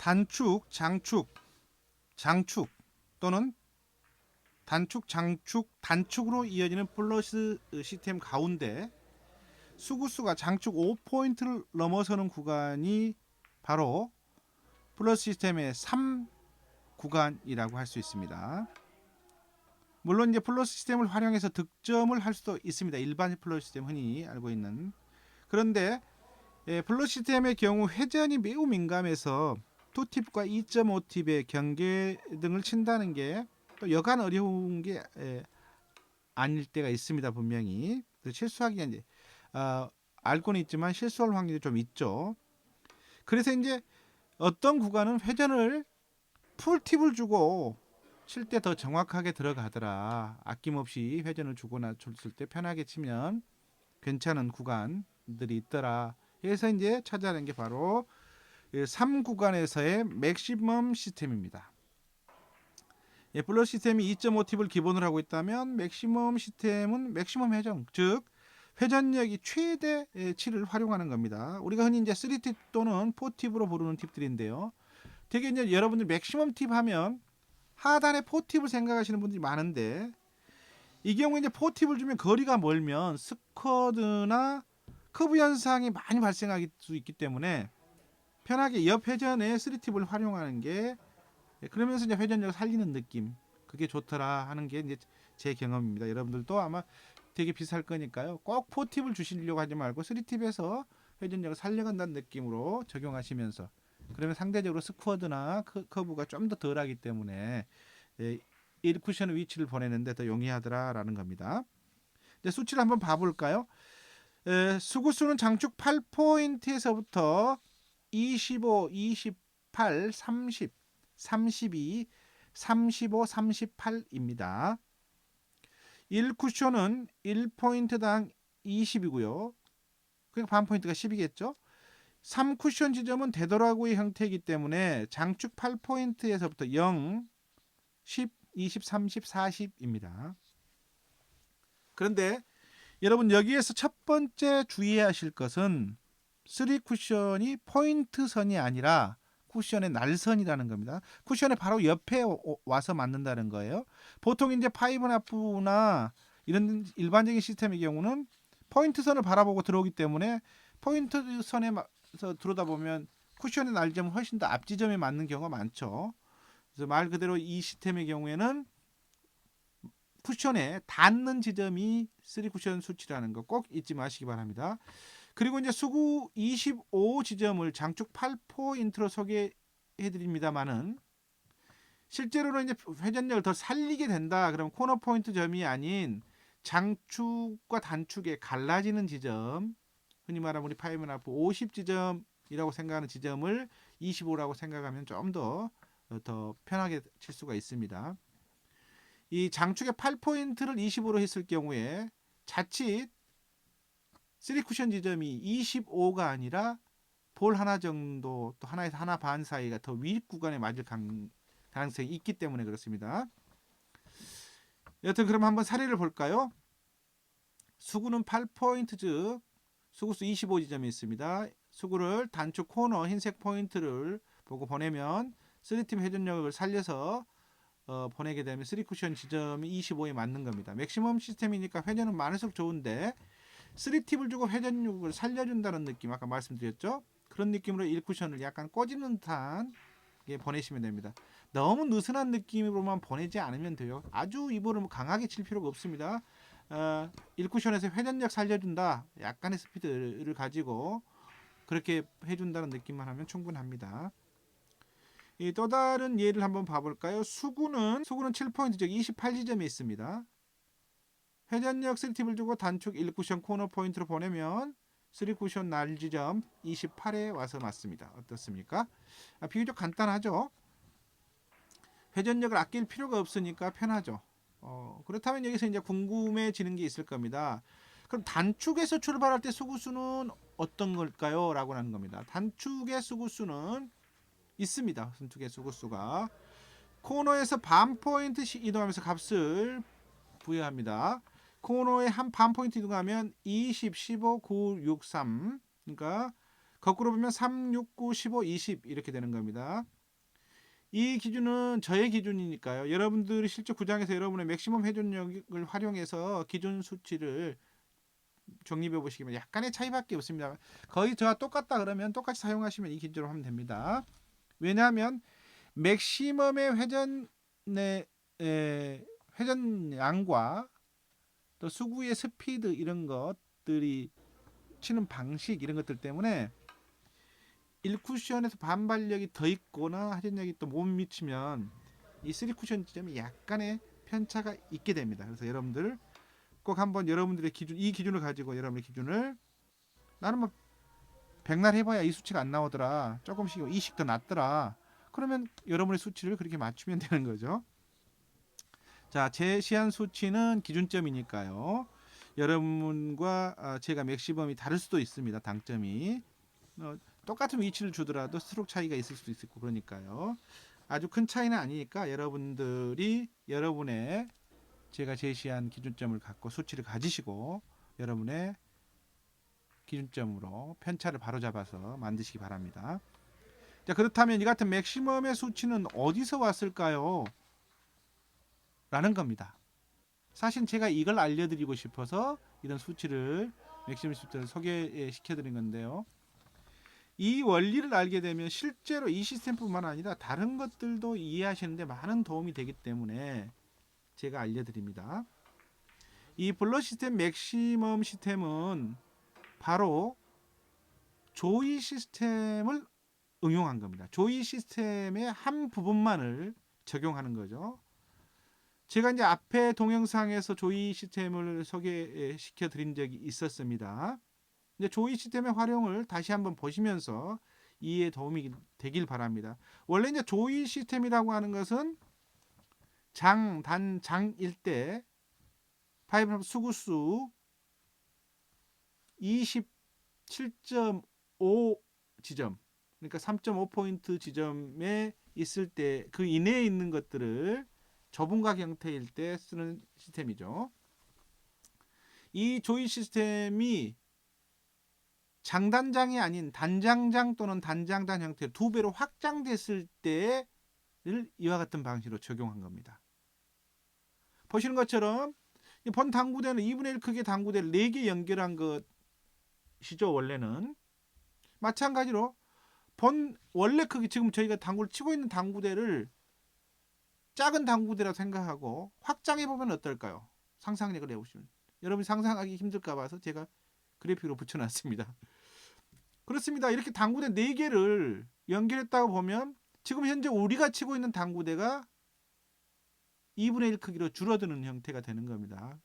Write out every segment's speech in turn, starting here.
단축, 장축, 장축 또는 단축, 장축, 단축으로 이어지는 플러스 시스템 가운데 수구수가 장축 5포인트를 넘어서는 구간이 바로 플러스 시스템의 3 구간이라고 할 수 있습니다. 물론 이제 플러스 시스템을 활용해서 득점을 할 수도 있습니다. 일반 플러스 시스템 흔히 알고 있는. 그런데 예, 플러스 시스템의 경우 회전이 매우 민감해서 2팁과 2.5팁의 경계 등을 친다는 게 또 여간 어려운 게 예, 아닐 때가 있습니다. 분명히 그래서 실수하기가 이제 아, 알고는 있지만 실수할 확률이 좀 있죠. 그래서 이제 어떤 구간은 회전을 풀 팁을 주고 칠 때 더 정확하게 들어가더라. 아낌없이 회전을 주거나 줬을 때 편하게 치면 괜찮은 구간들이 있더라. 해서 이제 찾아낸 게 바로 3 구간에서의 맥시멈 시스템입니다. 예, 플러스 시스템이 2.5팁을 기본으로 하고 있다면 맥시멈 시스템은 맥시멈 회전, 즉 회전력이 최대 치를 활용하는 겁니다. 우리가 흔히 이제 3팁 또는 4팁으로 부르는 팁들인데요. 되게 이제 여러분들 맥시멈 팁 하면 하단에 4팁을 생각하시는 분들이 많은데 이 경우에 이제 4팁을 주면 거리가 멀면 스쿼드나 커브 현상이 많이 발생할 수 있기 때문에 편하게 옆 회전에 3팁을 활용하는 게 예, 그러면서 이제 회전력을 살리는 느낌 그게 좋더라 하는 게 이제 제 경험입니다. 여러분들도 아마 되게 비쌀 거니까요. 꼭 4팁을 주시려고 하지 말고 3팁에서 회전력을 살려간다는 느낌으로 적용하시면서 그러면 상대적으로 스쿼드나 커- 커브가 좀 더 덜하기 때문에 예, 1쿠션의 위치를 보내는데 더 용이하더라라는 겁니다. 이제 수치를 한번 봐볼까요? 에, 수구수는 장축 8포인트에서부터 25, 28, 30, 32, 35, 38입니다. 1쿠션은 1포인트당 20이고요. 그러니까 반 포인트가 10이겠죠. 3쿠션 지점은 되돌아구의 형태이기 때문에 장축 8포인트에서부터 0, 10, 20, 30, 40입니다. 그런데 여러분 여기에서 첫 번째 주의해야 하실 것은 3쿠션이 포인트 선이 아니라 쿠션의 날선이라는 겁니다. 쿠션의 바로 옆에 오- 와서 맞는다는 거예요. 보통 이제 파이브 하프나 이런 일반적인 시스템의 경우는 포인트 선을 바라보고 들어오기 때문에 포인트 선에서 들어다 보면 쿠션의 날점은 훨씬 더 앞 지점에 맞는 경우가 많죠. 그래서 말 그대로 이 시스템의 경우에는 쿠션에 닿는 지점이 3쿠션 수치라는 거 꼭 잊지 마시기 바랍니다. 그리고 이제 수구 25 지점을 장축 8포인트로 소개해 드립니다만은 실제로는 이제 회전력을 더 살리게 된다. 그럼 코너 포인트 점이 아닌 장축과 단축에 갈라지는 지점, 흔히 말하면 우리 파이브나 프 50 지점이라고 생각하는 지점을 25라고 생각하면 좀 더 더 편하게 칠 수가 있습니다. 이 장축의 8포인트를 20으로 했을 경우에 자칫 3쿠션 지점이 25가 아니라 볼 하나 정도 또 하나에서 하나 반 사이가 더윗 구간에 맞을 강- 가능성이 있기 때문에 그렇습니다. 여튼 그럼 한번 사례를 볼까요? 수구는 8포인트 즉 수구수 25지점이 있습니다. 수구를 단축 코너 흰색 포인트를 보고 보내면 3팀 회전력을 살려서 어, 보내게 되면 3쿠션 지점이 25에 맞는 겁니다. 맥시멈 시스템이니까 회전은 많을수록 좋은데 3팁을 주고 회전력을 살려준다는 느낌 아까 말씀드렸죠? 그런 느낌으로 1쿠션을 약간 꽂이는 듯한 게 보내시면 됩니다. 너무 느슨한 느낌으로만 보내지 않으면 돼요. 아주 이불을 강하게 칠 필요가 없습니다. 어, 1쿠션에서 회전력 살려준다. 약간의 스피드를 가지고 그렇게 해준다는 느낌만 하면 충분합니다. 이또 다른 예를 한번 봐볼까요? 수구는 수구는 7포인트 즉 28지점이 있습니다. 회전력 3팁을 주고 단축 1쿠션 코너 포인트로 보내면 3쿠션 날 지점 28에 와서 맞습니다. 어떻습니까? 아, 비교적 간단하죠? 회전력을 아낄 필요가 없으니까 편하죠. 어, 그렇다면 여기서 이제 궁금해지는 게 있을 겁니다. 그럼 단축에서 출발할 때 수구수는 어떤 걸까요? 라고 하는 겁니다. 단축의 수구수는 있습니다. 단축의 수구수가 코너에서 반 포인트 이동하면서 값을 부여합니다. 코너에 한 반 포인트 이동하면 20, 15, 9, 6, 3 그러니까 거꾸로 보면 3, 6, 9, 15, 20 이렇게 되는 겁니다. 이 기준은 저의 기준이니까요. 여러분들이 실제 구장에서 여러분의 맥시멈 회전력을 활용해서 기준 수치를 정립해 보시면 약간의 차이밖에 없습니다. 거의 저와 똑같다 그러면 똑같이 사용하시면 이 기준으로 하면 됩니다. 왜냐하면 맥시멈의 회전의 에, 회전량과 또 수구의 스피드 이런 것들이 치는 방식 이런 것들 때문에 1쿠션에서 반발력이 더 있거나 회전력이 또 못 미치면 이 3쿠션 지점이 약간의 편차가 있게 됩니다. 그래서 여러분들 꼭 한번 여러분들의 기준 이 기준을 가지고 여러분의 기준을 나는 뭐 백날 해봐야 이 수치가 안 나오더라 조금씩 20더 낮더라 그러면 여러분의 수치를 그렇게 맞추면 되는 거죠. 자, 제시한 수치는 기준점이니까요. 여러분과 아, 제가 맥시멈이 다를 수도 있습니다. 당점이 어, 똑같은 위치를 주더라도 스트로크 차이가 있을 수도 있고 그러니까요. 아주 큰 차이는 아니니까 여러분들이 여러분의 제가 제시한 기준점을 갖고 수치를 가지시고 여러분의 기준점으로 편차를 바로잡아서 만드시기 바랍니다. 자 그렇다면 이 같은 맥시멈의 수치는 어디서 왔을까요? 라는 겁니다. 사실 제가 이걸 알려드리고 싶어서 이런 수치를 맥시멈 수치를 소개시켜 드린 건데요. 이 원리를 알게 되면 실제로 이 시스템뿐만 아니라 다른 것들도 이해하시는데 많은 도움이 되기 때문에 제가 알려드립니다. 이 블러 시스템 맥시멈 시스템은 바로 조이 시스템을 응용한 겁니다. 조이 시스템의 한 부분만을 적용하는 거죠. 제가 이제 앞에 동영상에서 조이 시스템을 소개시켜 드린 적이 있었습니다. 이제 조이 시스템의 활용을 다시 한번 보시면서 이해에 도움이 되길 바랍니다. 원래 이제 조이 시스템이라고 하는 것은 장, 단, 장일 때 파이브 수구수 27.5 지점 그러니까 3.5포인트 지점에 있을 때 그 이내에 있는 것들을 저분각 형태일 때 쓰는 시스템이죠. 이 조이 시스템이 장단장이 아닌 단장장 또는 단장단 형태로 두 배로 확장됐을 때를 이와 같은 방식으로 적용한 겁니다. 보시는 것처럼 이본 당구대는 2분의 1 크기의 당구대를 4개 연결한 것이죠 원래는 마찬가지로 본 원래 크기 지금 저희가 당구를 치고 있는 당구대를 작은 당구대라고 생각하고 확장해 보면 어떨까요? 상상력을 해보시면 여러분 상상하기 힘들까 봐서 제가 그래픽으로 붙여놨습니다. 그렇습니다. 이렇게 당구대 4개를 연결했다고 보면 지금 현재 우리가 치고 있는 당구대가 2분의 1 크기로 줄어드는 형태가 되는 겁니다.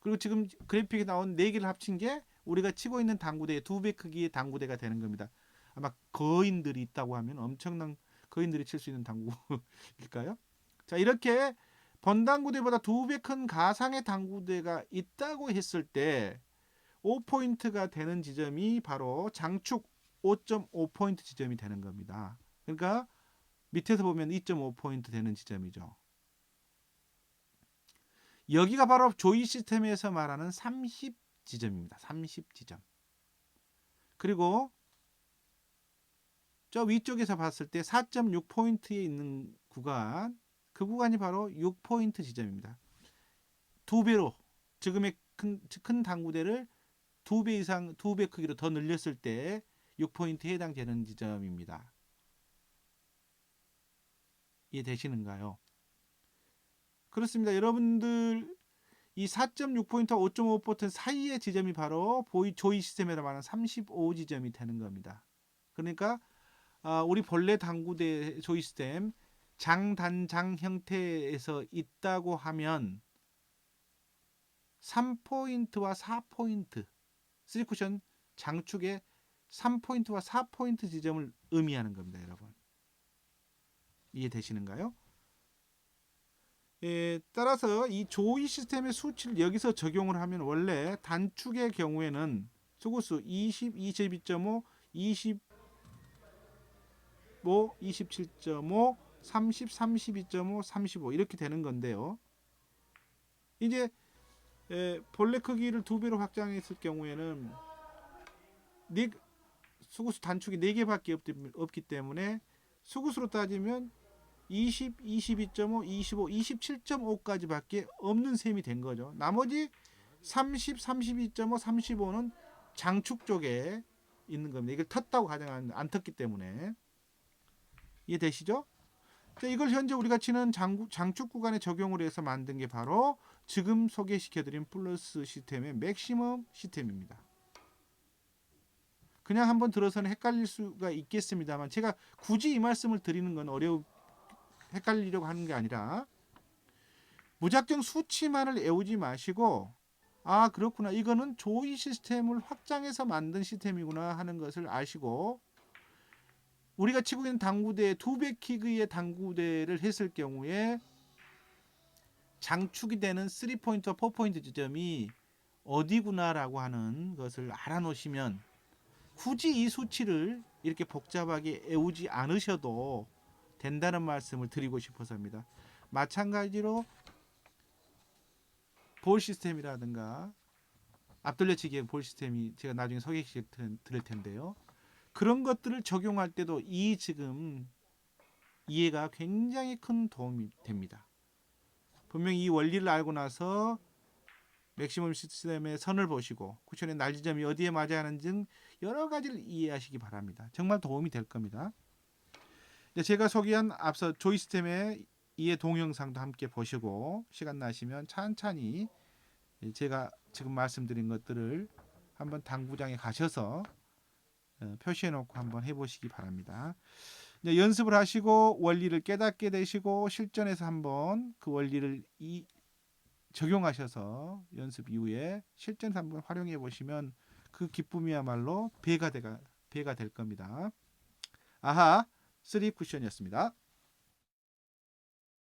그리고 지금 그래픽에 나온 4개를 합친 게 우리가 치고 있는 당구대의 2배 크기의 당구대가 되는 겁니다. 아마 거인들이 있다고 하면 엄청난 거인들이 칠 수 있는 당구일까요? 자, 이렇게 번당구대보다 2배 큰 가상의 당구대가 있다고 했을 때 5포인트가 되는 지점이 바로 장축 5.5포인트 지점이 되는 겁니다. 그러니까 밑에서 보면 2.5포인트 되는 지점이죠. 여기가 바로 조이 시스템에서 말하는 30 지점입니다. 30 지점. 그리고 저 위쪽에서 봤을 때 4.6포인트에 있는 구간, 그 구간이 바로 6포인트 지점입니다. 두 배로 지금의 큰, 큰 당구대를 두 배 이상, 두 배 크기로 더 늘렸을 때 6포인트에 해당되는 지점입니다. 이해되시는가요? 그렇습니다. 여러분들 이 4.6포인트와 5.5포인트 사이의 지점이 바로 보이 조이 시스템에서 말하는 35지점이 되는 겁니다. 그러니까 아, 우리 본래 당구대 조이 시스템 장단장 형태에서 있다고 하면 3포인트와 4포인트 3쿠션 장축의 3포인트와 4포인트 지점을 의미하는 겁니다, 여러분. 이해되시는가요? 예, 따라서 이 조이 시스템의 수치를 여기서 적용을 하면 원래 단축의 경우에는 수구수 20, 22.5, 25, 27.5, 30, 32.5, 35 이렇게 되는 건데요. 이제 에, 본래 크기를 두 배로 확장했을 경우에는 닉 수구수 단축이 4개밖에 없기, 없기 때문에 수구수로 따지면 20, 22.5, 25, 27.5까지밖에 없는 셈이 된 거죠. 나머지 30, 32.5, 35는 장축 쪽에 있는 겁니다. 이걸 텄다고 가정하는데 안 텄기 때문에 이해되시죠? 자, 이걸 현재 우리가 치는 장, 장축 구간에 적용을 해서 만든 게 바로 지금 소개시켜드린 플러스 시스템의 맥시멈 시스템입니다. 그냥 한번 들어서는 헷갈릴 수가 있겠습니다만 제가 굳이 이 말씀을 드리는 건 어려우 헷갈리려고 하는 게 아니라 무작정 수치만을 애우지 마시고 아 그렇구나 이거는 조이 시스템을 확장해서 만든 시스템이구나 하는 것을 아시고 우리가 치고 있는 당구대 두배 킥의 당구대를 했을 경우에 장축이 되는 3포인트와 4포인트 지점이 어디구나라고 하는 것을 알아놓으시면 굳이 이 수치를 이렇게 복잡하게 애우지 않으셔도 된다는 말씀을 드리고 싶어서입니다. 마찬가지로 볼 시스템이라든가 앞돌려치기의 볼 시스템이 제가 나중에 소개시켜 드릴 텐데요. 그런 것들을 적용할 때도 이 지금 이해가 굉장히 큰 도움이 됩니다. 분명히 이 원리를 알고 나서 맥시멈 시스템의 선을 보시고 쿠션의 날지점이 어디에 맞아야 하는지 등 여러 가지를 이해하시기 바랍니다. 정말 도움이 될 겁니다. 제가 소개한 앞서 조이 시스템의 이해 동영상도 함께 보시고 시간 나시면 천천히 제가 지금 말씀드린 것들을 한번 당구장에 가셔서 어, 표시해 놓고 한번 해보시기 바랍니다. 이제 연습을 하시고 원리를 깨닫게 되시고 실전에서 한번 그 원리를 이 적용하셔서 연습 이후에 실전에서 한번 활용해 보시면 그 기쁨이야말로 배가 되가 배가 될 겁니다. 아하 쓰리 쿠션이었습니다.